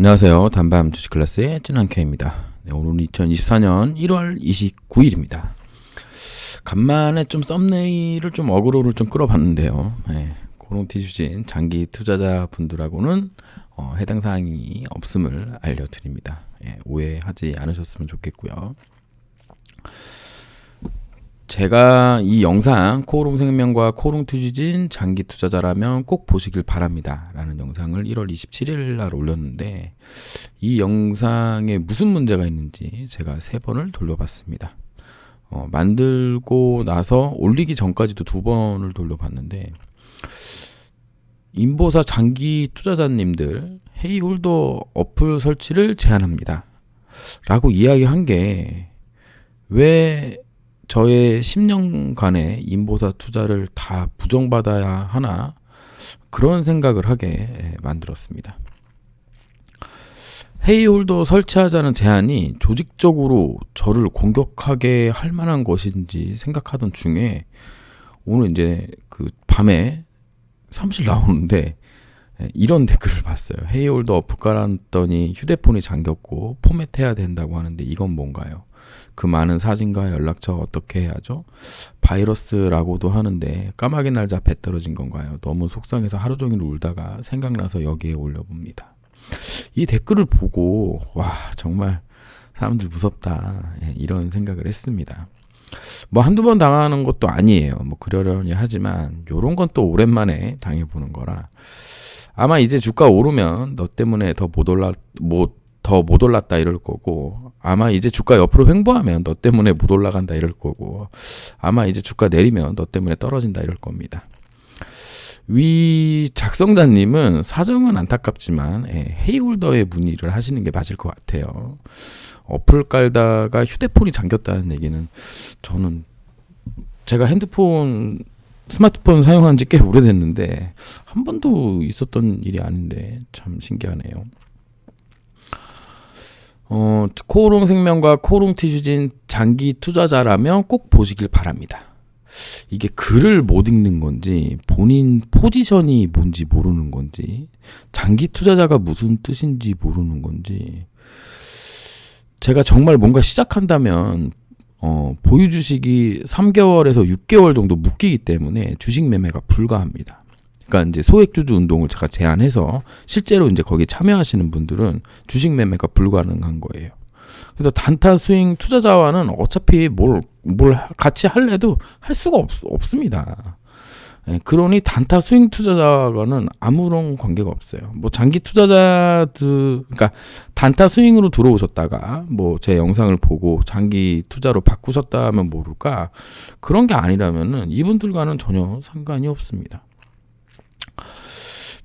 안녕하세요. 단밤 주식 클래스의 찐한케입니다. 네, 오늘은 2024년 1월 29일입니다. 간만에 좀 썸네일을 좀 어그로를 좀 끌어봤는데요. 네, 고롱티 주신 장기 투자자 분들하고는 어, 해당 사항이 없음을 알려드립니다. 예, 오해하지 않으셨으면 좋겠고요. 제가 이 영상 코오롱 생명과 코오롱 투지진 장기 투자자라면 꼭 보시길 바랍니다. 라는 영상을 1월 27일 날 올렸는데 이 영상에 무슨 문제가 있는지 제가 세 번을 돌려봤습니다. 어, 만들고 나서 올리기 전까지도 두 번을 돌려봤는데 인보사 장기 투자자님들 헤이홀더 어플 설치를 제한합니다. 라고 이야기한 게왜 저의 10년간의 인보사 투자를 다 부정받아야 하나 그런 생각을 하게 만들었습니다. 헤이홀더 설치하자는 제안이 조직적으로 저를 공격하게 할 만한 것인지 생각하던 중에 오늘 이제 그 밤에 사무실 나오는데 이런 댓글을 봤어요. 헤이홀더 어플 깔았더니 휴대폰이 잠겼고 포맷해야 된다고 하는데 이건 뭔가요? 그 많은 사진과 연락처 어떻게 해야죠? 바이러스라고도 하는데 까마귀 날자 배 떨어진 건가요? 너무 속상해서 하루 종일 울다가 생각나서 여기에 올려봅니다. 이 댓글을 보고 와 정말 사람들 무섭다 예, 이런 생각을 했습니다. 뭐 한두 번 당하는 것도 아니에요. 뭐 그러려니 하지만 요런 건 또 오랜만에 당해 보는 거라 아마 이제 주가 오르면 너 때문에 더 못 올라 못 더 못 올랐다 이럴 거고 아마 이제 주가 옆으로 횡보하면 너 때문에 못 올라간다 이럴 거고 아마 이제 주가 내리면 너 때문에 떨어진다 이럴 겁니다. 위 작성자님은 사정은 안타깝지만 예, 헤이홀더의 문의를 하시는 게 맞을 것 같아요. 어플 깔다가 휴대폰이 잠겼다는 얘기는 저는 제가 핸드폰 스마트폰 사용한 지 꽤 오래됐는데 한 번도 있었던 일이 아닌데 참 신기하네요. 어, 코오롱 생명과 코오롱 티슈진 장기 투자자라면 꼭 보시길 바랍니다. 이게 글을 못 읽는 건지 본인 포지션이 뭔지 모르는 건지 장기 투자자가 무슨 뜻인지 모르는 건지 제가 정말 뭔가 시작한다면 어, 보유 주식이 3개월에서 6개월 정도 묶이기 때문에 주식 매매가 불가합니다. 그러니까 이제 소액주주 운동을 제가 제안해서 실제로 이제 거기에 참여하시는 분들은 주식 매매가 불가능한 거예요. 그래서 단타 스윙 투자자와는 어차피 뭘, 뭘 같이 할래도 할 수가 없, 없습니다. 예, 그러니 단타 스윙 투자자와는 아무런 관계가 없어요. 뭐 장기 투자자들, 그러니까 단타 스윙으로 들어오셨다가 뭐 제 영상을 보고 장기 투자로 바꾸셨다면 모를까 그런 게 아니라면은 이분들과는 전혀 상관이 없습니다.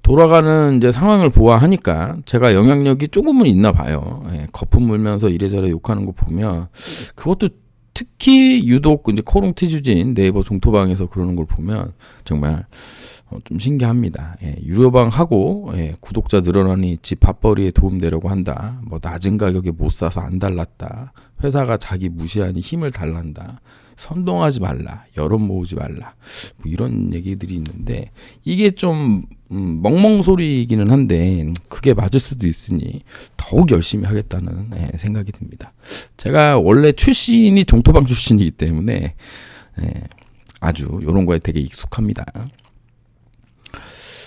돌아가는 이제 상황을 보아하니까 제가 영향력이 조금은 있나 봐요. 예, 거품 물면서 이래저래 욕하는 거 보면 그것도 특히 유독 이제 코롱 티 주진 네이버 종토방에서 그러는 걸 보면 정말 어, 좀 신기합니다. 예, 유료방하고 예, 구독자 늘어나니 집 밥벌이에 도움되려고 한다. 뭐 낮은 가격에 못 사서 안 달랐다. 회사가 자기 무시하니 힘을 달란다. 선동하지 말라, 여론 모으지 말라, 뭐 이런 얘기들이 있는데 이게 좀 음, 멍멍 소리이기는 한데 그게 맞을 수도 있으니 더욱 열심히 하겠다는 예, 생각이 듭니다. 제가 원래 출신이 종토방 출신이기 때문에 예, 아주 이런 거에 되게 익숙합니다.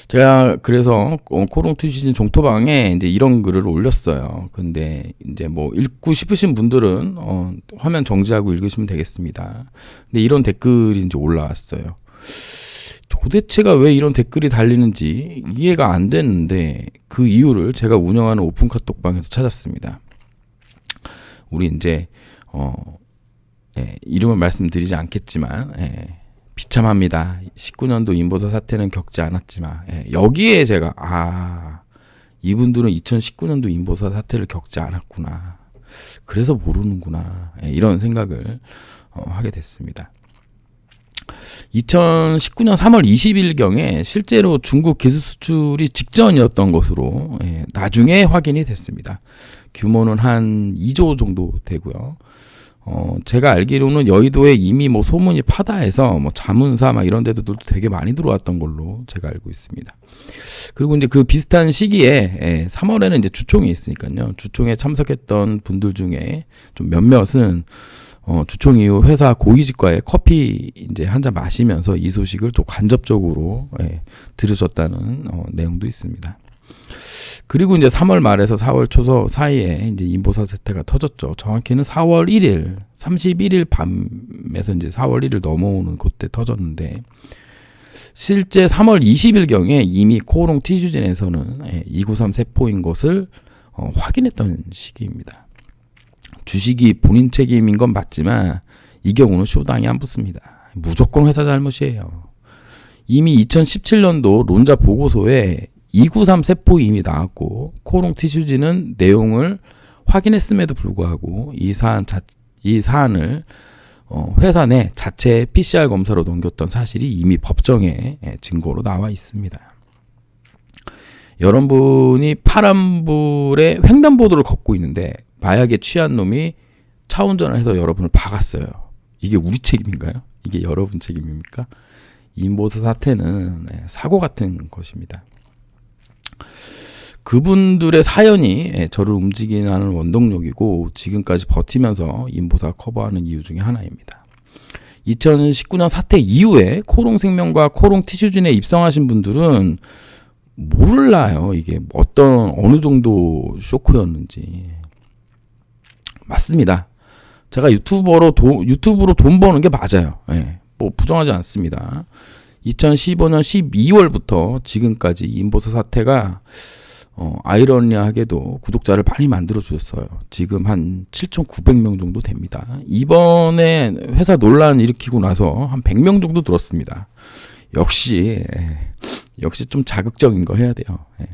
제가 그래서 어, 코롱 투 시즌 종토방에 이제 이런 글을 올렸어요. 근데 이제 뭐 읽고 싶으신 분들은 어, 화면 정지하고 읽으시면 되겠습니다. 근데 이런 댓글이 이제 올라왔어요. 도대체가 왜 이런 댓글이 달리는지 이해가 안 됐는데 그 이유를 제가 운영하는 오픈 카톡방에서 찾았습니다. 우리 이제 어 예, 이름을 말씀드리지 않겠지만 예, 비참합니다. 19년도 인보사 사태는 겪지 않았지만 예, 여기에 제가 아 이분들은 2019년도 인보사 사태를 겪지 않았구나. 그래서 모르는구나. 예, 이런 생각을 어, 하게 됐습니다. 2019년 3월 20일경에 실제로 중국 기술 수출이 직전이었던 것으로 예, 나중에 확인이 됐습니다. 규모는 한 2조 정도 되고요. 어, 제가 알기로는 여의도에 이미 뭐 소문이 파다해서 뭐 자문사 막 이런 데도 되게 많이 들어왔던 걸로 제가 알고 있습니다. 그리고 이제 그 비슷한 시기에 예, 3월에는 이제 주총이 있으니까요. 주총에 참석했던 분들 중에 좀 몇몇은 어, 주총 이후 회사 고위직과의 커피 이제 한 잔 마시면서 이 소식을 또 간접적으로 예, 들으셨다는 어, 내용도 있습니다. 그리고 이제 3월 말에서 4월 초서 사이에 이제 인보사 사태가 터졌죠. 정확히는 4월 1일, 31일 밤에서 이제 4월 1일 넘어오는 그때 터졌는데 실제 3월 20일 경에 이미 코오롱 티슈진에서는 293 예, 세포인 것을 어, 확인했던 시기입니다. 주식이 본인 책임인 건 맞지만 이 경우는 쇼당이 안 붙습니다. 무조건 회사 잘못이에요. 이미 2017년도 론자 보고서에 293 세포 이미 나왔고 코롱 티슈지는 내용을 확인했음에도 불구하고 이 사안 자, 이 사안을 어, 회사 내 자체 PCR 검사로 넘겼던 사실이 이미 법정에 예, 증거로 나와 있습니다. 여러분이 파란불에 횡단보도를 걷고 있는데 마약에 취한 놈이 차 운전을 해서 여러분을 박았어요. 이게 우리 책임인가요? 이게 여러분 책임입니까? 인보사 사태는 네, 사고 같은 것입니다. 그분들의 사연이 예, 저를 움직이는 원동력이고 지금까지 버티면서 인보사 커버하는 이유 중에 하나입니다. 2019년 사태 이후에 코롱 생명과 코롱 티슈진에 입성하신 분들은 몰라요. 이게 어떤 어느 정도 쇼크였는지. 맞습니다. 제가 유튜버로 도, 유튜브로 돈 버는 게 맞아요. 예. 뭐 부정하지 않습니다. 2015년 12월부터 지금까지 인보사 사태가 어, 아이러니하게도 구독자를 많이 만들어 주셨어요. 지금 한 7,900명 정도 됩니다. 이번에 회사 논란 일으키고 나서 한 100명 정도 들었습니다. 역시 예, 역시 좀 자극적인 거 해야 돼요. 예.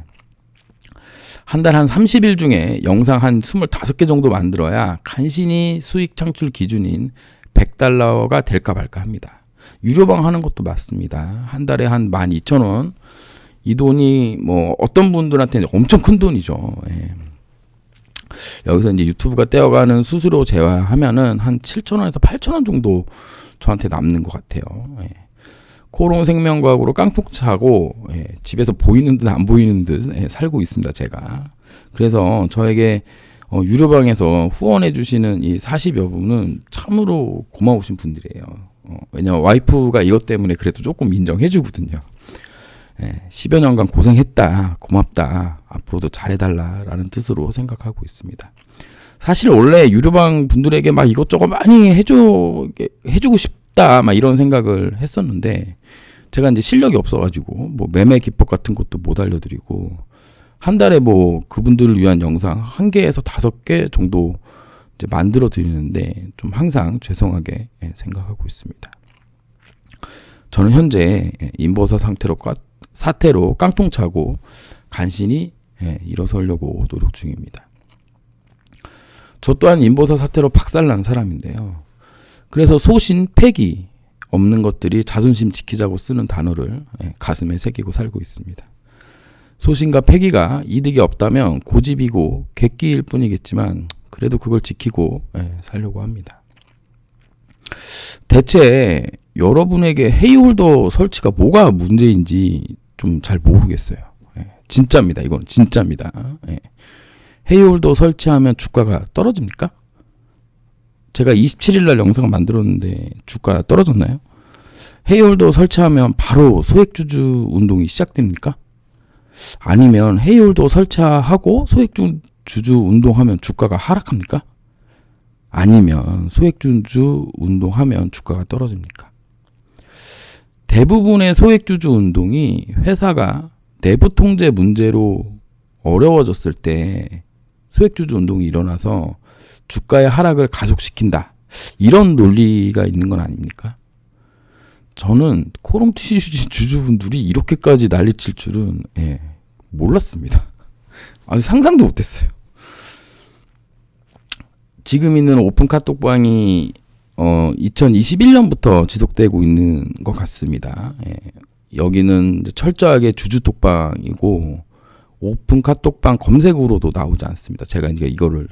한달 한 30일 중에 영상 한 25개 정도 만들어야 간신히 수익 창출 기준인 100달러가 될까 말까 합니다. 유료방 하는 것도 맞습니다. 한 달에 한 12,000원 이 돈이 뭐 어떤 분들한테는 엄청 큰 돈이죠. 예. 여기서 이제 유튜브가 떼어가는 수수료 제외하면은 한 7천원에서 8천원 정도 저한테 남는 것 같아요. 예. 코롱 생명과학으로 깡통 차고 예, 집에서 보이는 듯 안 보이는 듯 예, 살고 있습니다. 제가 그래서 저에게 어, 유료방에서 후원해 주시는 이 40여 분은 참으로 고마우신 분들이에요. 어, 왜냐면 와이프가 이것 때문에 그래도 조금 인정해 주거든요. 예, 10여 년간 고생했다. 고맙다. 앞으로도 잘해달라라는 뜻으로 생각하고 있습니다. 사실 원래 유료방 분들에게 막 이것저것 많이 해줘, 해주고 싶다. 막 이런 생각을 했었는데, 제가 이제 실력이 없어가지고, 뭐 매매 기법 같은 것도 못 알려드리고, 한 달에 뭐 그분들을 위한 영상 한 개에서 다섯 개 정도 만들어 드리는데, 좀 항상 죄송하게 예, 생각하고 있습니다. 저는 현재 예, 인버서 상태로 사태로 깡통 차고 간신히 예, 일어서려고 노력 중입니다. 저 또한 인보사 사태로 박살난 사람인데요. 그래서 소신, 패기 없는 것들이 자존심 지키자고 쓰는 단어를 예, 가슴에 새기고 살고 있습니다. 소신과 패기가 이득이 없다면 고집이고 객기일 뿐이겠지만 그래도 그걸 지키고 예, 살려고 합니다. 대체 여러분에게 헤이홀더 설치가 뭐가 문제인지 좀 잘 모르겠어요. 예, 진짜입니다. 이건 진짜입니다. 예. 헤이홀더 설치하면 주가가 떨어집니까? 제가 27일 날 영상을 만들었는데 주가 떨어졌나요? 헤이홀더 설치하면 바로 소액주주 운동이 시작됩니까? 아니면 헤이홀더 설치하고 소액주 주 운동하면 주가가 하락합니까? 아니면 소액주주 운동하면 주가가 떨어집니까? 대부분의 소액주주 운동이 회사가 내부 통제 문제로 어려워졌을 때 소액주주 운동이 일어나서 주가의 하락을 가속시킨다. 이런 논리가 있는 건 아닙니까? 저는 코롱티슈 주주분들이 이렇게까지 난리칠 줄은 예, 몰랐습니다. 아주 상상도 못했어요. 지금 있는 오픈 카톡방이 어, 2021년부터 지속되고 있는 것 같습니다. 예. 여기는 철저하게 주주 톡방이고 오픈 카톡방 검색으로도 나오지 않습니다. 제가 이제 이거를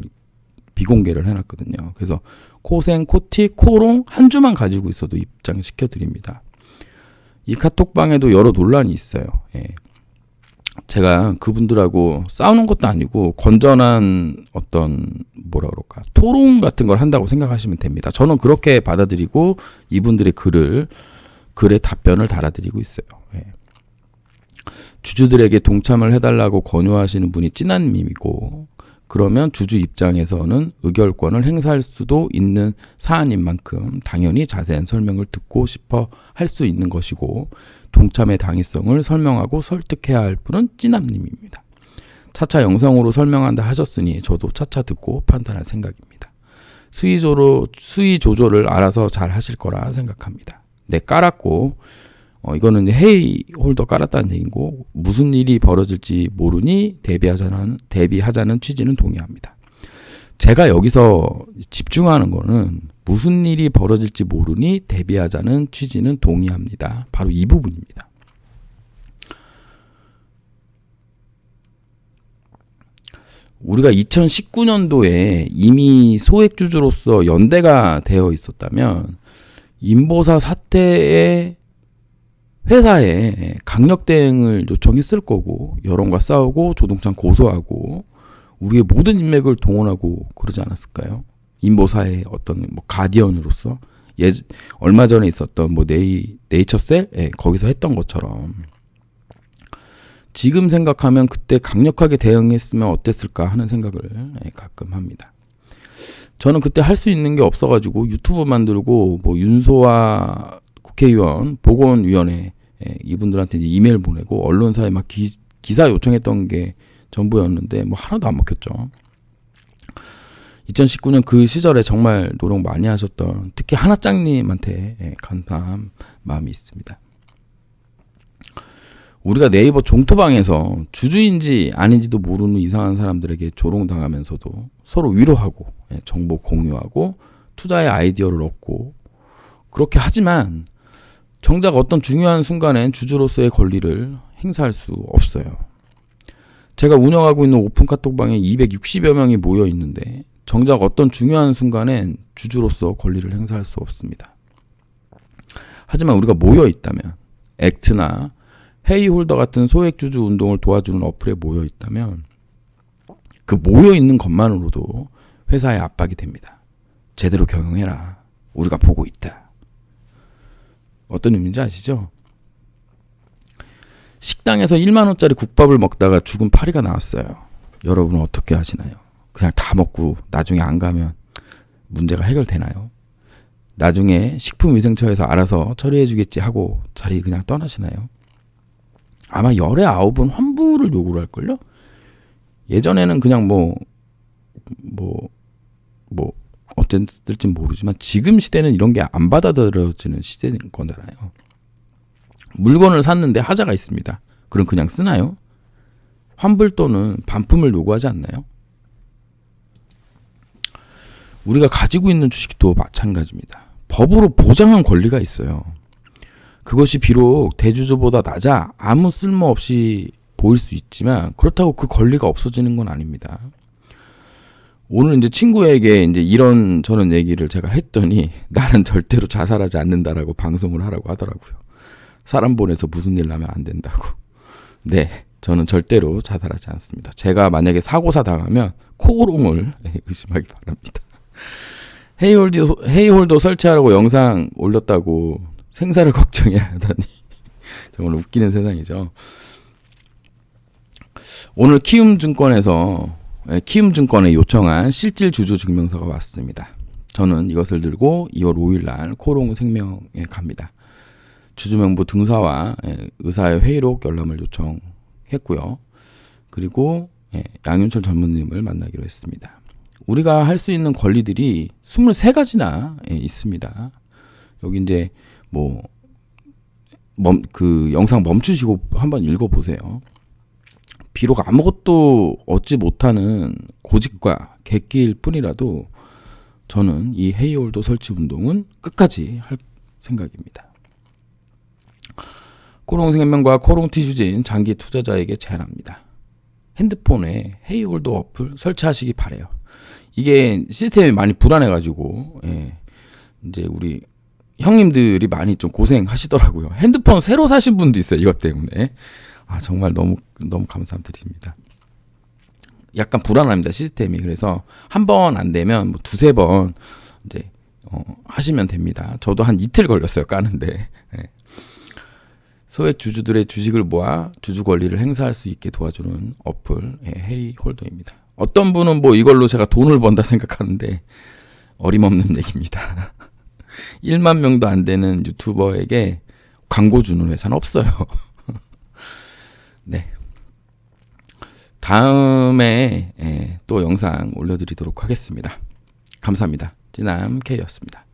비공개를 해놨거든요. 그래서 코생, 코티, 코롱 한 주만 가지고 있어도 입장시켜 드립니다. 이 카톡방에도 여러 논란이 있어요. 예. 제가 그분들하고 싸우는 것도 아니고 건전한 어떤 뭐라 그럴까 토론 같은 걸 한다고 생각하시면 됩니다. 저는 그렇게 받아들이고 이분들의 글을 글의 답변을 달아드리고 있어요. 예. 주주들에게 동참을 해달라고 권유하시는 분이 찐한 님이고 그러면 주주 입장에서는 의결권을 행사할 수도 있는 사안인 만큼 당연히 자세한 설명을 듣고 싶어 할 수 있는 것이고 동참의 당위성을 설명하고 설득해야 할 분은 찐남님입니다. 차차 영상으로 설명한다 하셨으니 저도 차차 듣고 판단할 생각입니다. 수위 조로 수위 조절을 알아서 잘 하실 거라 생각합니다. 네 깔았고 어, 이거는 헤이 홀더 깔았다는 얘기고 무슨 일이 벌어질지 모르니 대비하자는 대비하자는 취지는 동의합니다. 제가 여기서 집중하는 거는 무슨 일이 벌어질지 모르니 대비하자는 취지는 동의합니다. 바로 이 부분입니다. 우리가 2019년도에 이미 소액주주로서 연대가 되어 있었다면 인보사 사태에 회사에 강력 대응을 요청했을 거고 여론과 싸우고 조동찬 고소하고 우리의 모든 인맥을 동원하고 그러지 않았을까요? 인보사의 어떤 뭐 가디언으로서 예 얼마 전에 있었던 뭐 네이 네이처셀 예, 거기서 했던 것처럼 지금 생각하면 그때 강력하게 대응했으면 어땠을까 하는 생각을 예, 가끔 합니다. 저는 그때 할 수 있는 게 없어가지고 유튜브 만들고 뭐 윤소아 국회의원 보건위원회 예, 이분들한테 이제 이메일 보내고 언론사에 막 기, 기사 요청했던 게 전부였는데 뭐 하나도 안 먹혔죠. 2019년 그 시절에 정말 노력 많이 하셨던 특히 하나짱님한테 예, 감사한 마음이 있습니다. 우리가 네이버 종토방에서 주주인지 아닌지도 모르는 이상한 사람들에게 조롱당하면서도 서로 위로하고 예, 정보 공유하고 투자의 아이디어를 얻고 그렇게 하지만 정작 어떤 중요한 순간엔 주주로서의 권리를 행사할 수 없어요. 제가 운영하고 있는 오픈 카톡방에 260여 명이 모여 있는데 정작 어떤 중요한 순간엔 주주로서 권리를 행사할 수 없습니다. 하지만 우리가 모여 있다면 액트나 헤이 홀더 같은 소액 주주 운동을 도와주는 어플에 모여 있다면 그 모여 있는 것만으로도 회사에 압박이 됩니다. 제대로 경영해라. 우리가 보고 있다. 어떤 의미인지 아시죠? 식당에서 1만 원짜리 국밥을 먹다가 죽은 파리가 나왔어요. 여러분은 어떻게 하시나요? 그냥 다 먹고 나중에 안 가면 문제가 해결되나요? 나중에 식품위생처에서 알아서 처리해 주겠지 하고 자리 그냥 떠나시나요? 아마 열의 아홉은 환불을 요구를 할걸요? 예전에는 그냥 뭐, 뭐, 뭐, 어땠을지 모르지만 지금 시대는 이런 게 안 받아들여지는 시대인 거잖아요. 물건을 샀는데 하자가 있습니다. 그럼 그냥 쓰나요? 환불 또는 반품을 요구하지 않나요? 우리가 가지고 있는 주식도 마찬가지입니다. 법으로 보장한 권리가 있어요. 그것이 비록 대주주보다 낮아 아무 쓸모 없이 보일 수 있지만 그렇다고 그 권리가 없어지는 건 아닙니다. 오늘 이제 친구에게 이제 이런 저런 얘기를 제가 했더니 나는 절대로 자살하지 않는다라고 방송을 하라고 하더라고요. 사람 보내서 무슨 일 나면 안 된다고. 네, 저는 절대로 자살하지 않습니다. 제가 만약에 사고사 당하면 코오롱을 의심하기 바랍니다. 헤이홀도, 헤이홀도 설치하라고 영상 올렸다고 생사를 걱정해야 하다니. 정말 웃기는 세상이죠. 오늘 키움증권에서 예, 키움증권에 요청한 실질 주주 증명서가 왔습니다. 저는 이것을 들고 2월 5일 날 코롱 생명에 갑니다. 주주명부 등사와 예, 의사의 회의록 열람을 요청했고요. 그리고 예, 양윤철 전무님을 만나기로 했습니다. 우리가 할 수 있는 권리들이 23가지나 있습니다. 여기 이제 뭐, 멈, 그 영상 멈추시고 한번 읽어보세요. 비록 아무것도 얻지 못하는 고집과 객기일 뿐이라도 저는 이 헤이홀더 설치 운동은 끝까지 할 생각입니다. 코롱생명과 코롱티슈진 장기 투자자에게 제안합니다. 핸드폰에 헤이홀더 어플 설치하시기 바래요. 이게 시스템이 많이 불안해가지고 예. 이제 우리 형님들이 많이 좀 고생하시더라고요. 핸드폰 새로 사신 분도 있어요. 이것 때문에. 아 정말 너무 너무 감사드립니다. 약간 불안합니다 시스템이 그래서 한 번 안 되면 뭐 두세 번 이제 어, 하시면 됩니다. 저도 한 이틀 걸렸어요 까는데 예. 소액 주주들의 주식을 모아 주주 권리를 행사할 수 있게 도와주는 어플 예, 헤이 홀더입니다. 어떤 분은 뭐 이걸로 제가 돈을 번다 생각하는데 어림없는 얘기입니다. 1만 명도 안 되는 유튜버에게 광고 주는 회사는 없어요. 네. 다음에 예, 또 영상 올려드리도록 하겠습니다. 감사합니다. 진남 K였습니다.